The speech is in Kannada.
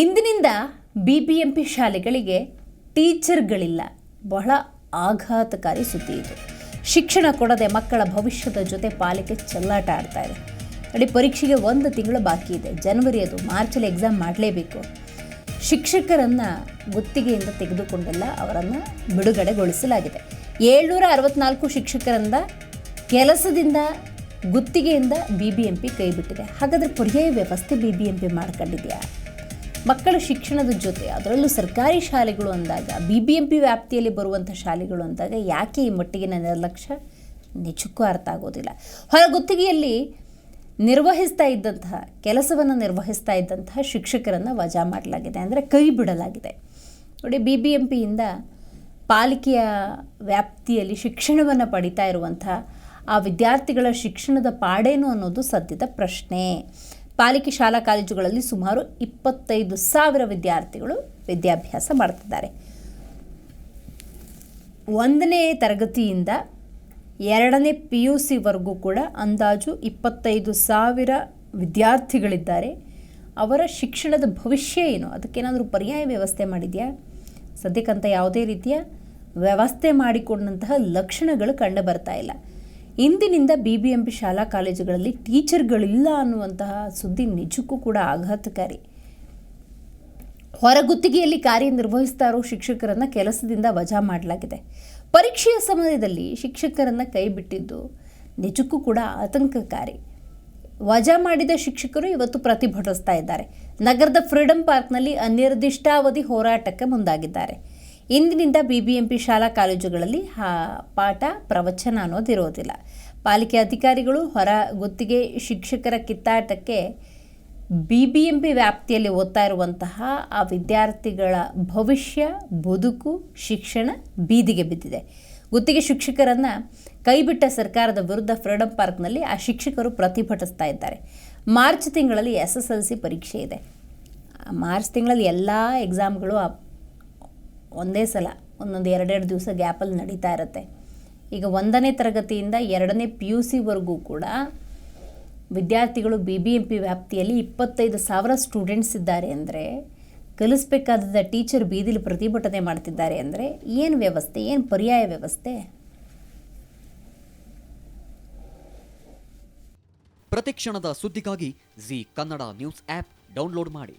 ಇಂದಿನಿಂದ ಬಿ ಬಿ ಎಂ ಪಿ ಶಾಲೆಗಳಿಗೆ ಟೀಚರ್ಗಳಿಲ್ಲ. ಬಹಳ ಆಘಾತಕಾರಿ ಸುದ್ದಿ ಇದು. ಶಿಕ್ಷಣ ಕೊಡದೆ ಮಕ್ಕಳ ಭವಿಷ್ಯದ ಜೊತೆ ಪಾಲಿಕೆ ಚೆಲ್ಲಾಟ ಆಡ್ತಾ ಇದೆ. ನೋಡಿ ಪರೀಕ್ಷೆಗೆ ಒಂದು ತಿಂಗಳು ಬಾಕಿ ಇದೆ. ಜನವರಿ ಅದು, ಮಾರ್ಚಲ್ಲಿ ಎಕ್ಸಾಮ್ ಮಾಡಲೇಬೇಕು. ಶಿಕ್ಷಕರನ್ನು ಗುತ್ತಿಗೆಯಿಂದ ತೆಗೆದುಕೊಂಡೆಲ್ಲ ಅವರನ್ನು ಬಿಡುಗಡೆಗೊಳಿಸಲಾಗಿದೆ. ಏಳ್ನೂರ ಅರವತ್ನಾಲ್ಕು ಶಿಕ್ಷಕರಿಂದ ಕೆಲಸದಿಂದ ಗುತ್ತಿಗೆಯಿಂದ ಬಿ ಬಿ ಎಂ ಪಿ ಕೈಬಿಟ್ಟಿದೆ ಹಾಗಾದರೆ ಪರ್ಯಾಯ ವ್ಯವಸ್ಥೆ ಬಿ ಬಿ ಎಂ ಪಿ ಮಾಡ್ಕೊಂಡಿದೆಯಾ? ಮಕ್ಕಳ ಶಿಕ್ಷಣದ ಜೊತೆ ಅದರಲ್ಲೂ ಸರ್ಕಾರಿ ಶಾಲೆಗಳು ಅಂದಾಗ ಬಿ ಬಿ ಎಂ ಪಿ ವ್ಯಾಪ್ತಿಯಲ್ಲಿ ಬರುವಂಥ ಶಾಲೆಗಳು ಅಂದಾಗ ಯಾಕೆ ಈ ಮಟ್ಟಿಗಿನ ನಿರ್ಲಕ್ಷ್ಯ? ನಿಜಕ್ಕೂ ಅರ್ಥ ಆಗೋದಿಲ್ಲ. ಹೊರ ಗುತ್ತಿಗೆಯಲ್ಲಿ ನಿರ್ವಹಿಸ್ತಾ ಇದ್ದಂತಹ ಕೆಲಸವನ್ನು ನಿರ್ವಹಿಸ್ತಾ ಇದ್ದಂತಹ ಶಿಕ್ಷಕರನ್ನು ವಜಾ ಮಾಡಲಾಗಿದೆ. ಅಂದರೆ ಕೈ ಬಿಡಲಾಗಿದೆ. ನೋಡಿ ಬಿ ಬಿ ಎಂ ಪಿಯಿಂದ ಪಾಲಿಕೆಯ ವ್ಯಾಪ್ತಿಯಲ್ಲಿ ಶಿಕ್ಷಣವನ್ನು ಪಡಿತಾ ಇರುವಂಥ ಆ ವಿದ್ಯಾರ್ಥಿಗಳ ಶಿಕ್ಷಣದ ಪಾಡೇನು ಅನ್ನೋದು ಸದ್ಯದ ಪ್ರಶ್ನೆ. ಪಾಲಿಕೆ ಶಾಲಾ ಕಾಲೇಜುಗಳಲ್ಲಿ ಸುಮಾರು ಇಪ್ಪತ್ತೈದು ಸಾವಿರ ವಿದ್ಯಾರ್ಥಿಗಳು ವಿದ್ಯಾಭ್ಯಾಸ ಮಾಡ್ತಿದ್ದಾರೆ ಒಂದನೇ ತರಗತಿಯಿಂದ ಎರಡನೇ ಪಿ ಯು ಸಿವರೆಗೂ ಕೂಡ ಅಂದಾಜು ಇಪ್ಪತ್ತೈದು ಸಾವಿರ ವಿದ್ಯಾರ್ಥಿಗಳಿದ್ದಾರೆ. ಅವರ ಶಿಕ್ಷಣದ ಭವಿಷ್ಯ ಏನು? ಅದಕ್ಕೇನಾದರೂ ಪರ್ಯಾಯ ವ್ಯವಸ್ಥೆ ಮಾಡಿದೆಯಾ? ಸದ್ಯಕ್ಕಂತ ಯಾವುದೇ ರೀತಿಯ ವ್ಯವಸ್ಥೆ ಮಾಡಿಕೊಂಡಂತಹ ಲಕ್ಷಣಗಳು ಕಂಡು ಬರ್ತಾ ಇಲ್ಲ. ಇಂದಿನಿಂದ ಬಿ ಬಿ ಎಂ ಪಿ ಶಾಲಾ ಕಾಲೇಜುಗಳಲ್ಲಿ ಟೀಚರ್ಗಳಿಲ್ಲ ಅನ್ನುವಂತಹ ಸುದ್ದಿ ನಿಜಕ್ಕೂ ಕೂಡ ಆಘಾತಕಾರಿ. ಹೊರಗುತ್ತಿಗೆಯಲ್ಲಿ ಕಾರ್ಯನಿರ್ವಹಿಸ್ತಾ ಇರೋ ಶಿಕ್ಷಕರನ್ನು ಕೆಲಸದಿಂದ ವಜಾ ಮಾಡಲಾಗಿದೆ. ಪರೀಕ್ಷೆಯ ಸಮಯದಲ್ಲಿ ಶಿಕ್ಷಕರನ್ನು ಕೈ ಬಿಟ್ಟಿದ್ದು ನಿಜಕ್ಕೂ ಕೂಡ ಆತಂಕಕಾರಿ. ವಜಾ ಮಾಡಿದ ಶಿಕ್ಷಕರು ಇವತ್ತು ಪ್ರತಿಭಟಿಸ್ತಾ ಇದ್ದಾರೆ. ನಗರದ ಫ್ರೀಡಂ ಪಾರ್ಕ್ನಲ್ಲಿ ಅನಿರ್ದಿಷ್ಟಾವಧಿ ಹೋರಾಟಕ್ಕೆ ಮುಂದಾಗಿದ್ದಾರೆ. ಇಂದಿನಿಂದ ಬಿ ಬಿ ಎಂ ಪಿ ಶಾಲಾ ಕಾಲೇಜುಗಳಲ್ಲಿ ಪಾಠ ಪ್ರವಚನ ಅನ್ನೋದಿರೋದಿಲ್ಲ. ಪಾಲಿಕೆ ಅಧಿಕಾರಿಗಳು ಹೊರ ಗುತ್ತಿಗೆ ಶಿಕ್ಷಕರ ಕಿತ್ತಾಟಕ್ಕೆ ಬಿ ಬಿ ಎಂ ಪಿ ವ್ಯಾಪ್ತಿಯಲ್ಲಿ ಓದ್ತಾ ಇರುವಂತಹ ಆ ವಿದ್ಯಾರ್ಥಿಗಳ ಭವಿಷ್ಯ, ಬದುಕು, ಶಿಕ್ಷಣ ಬೀದಿಗೆ ಬಿದ್ದಿದೆ. ಗುತ್ತಿಗೆ ಶಿಕ್ಷಕರನ್ನು ಕೈಬಿಟ್ಟ ಸರ್ಕಾರದ ವಿರುದ್ಧ ಫ್ರೀಡಂ ಪಾರ್ಕ್ನಲ್ಲಿ ಆ ಶಿಕ್ಷಕರು ಪ್ರತಿಭಟಿಸ್ತಾ ಇದ್ದಾರೆ. ಮಾರ್ಚ್ ತಿಂಗಳಲ್ಲಿ ಎಸ್ ಎಸ್ ಎಲ್ ಸಿ ಪರೀಕ್ಷೆ ಇದೆ. ಮಾರ್ಚ್ ತಿಂಗಳಲ್ಲಿ ಎಲ್ಲ ಎಕ್ಸಾಮ್ಗಳು ಒಂದೇ ಸಲ, ಒಂದೊಂದು ಎರಡೆರಡು ದಿವಸ ಗ್ಯಾಪಲ್ಲಿ ನಡೀತಾ ಇರುತ್ತೆ. ಈಗ ಒಂದನೇ ತರಗತಿಯಿಂದ ಎರಡನೇ ಪಿ ಯು ಸಿವರೆಗೂ ಕೂಡ ವಿದ್ಯಾರ್ಥಿಗಳು ಬಿ ಬಿ ಎಂ ಪಿ ವ್ಯಾಪ್ತಿಯಲ್ಲಿ ಇಪ್ಪತ್ತೈದು ಸಾವಿರ ಸ್ಟೂಡೆಂಟ್ಸ್ ಇದ್ದಾರೆ ಅಂದರೆ ಕಲಿಸ್ಬೇಕಾದ ಟೀಚರ್ ಬೀದಿಲಿ ಪ್ರತಿಭಟನೆ ಮಾಡ್ತಿದ್ದಾರೆ ಅಂದರೆ ಏನು ವ್ಯವಸ್ಥೆ, ಏನು ಪರ್ಯಾಯ ವ್ಯವಸ್ಥೆ? ಪ್ರತಿಕ್ಷಣದ ಸುದ್ದಿಗಾಗಿ Zee Kannada news app download ಮಾಡಿ.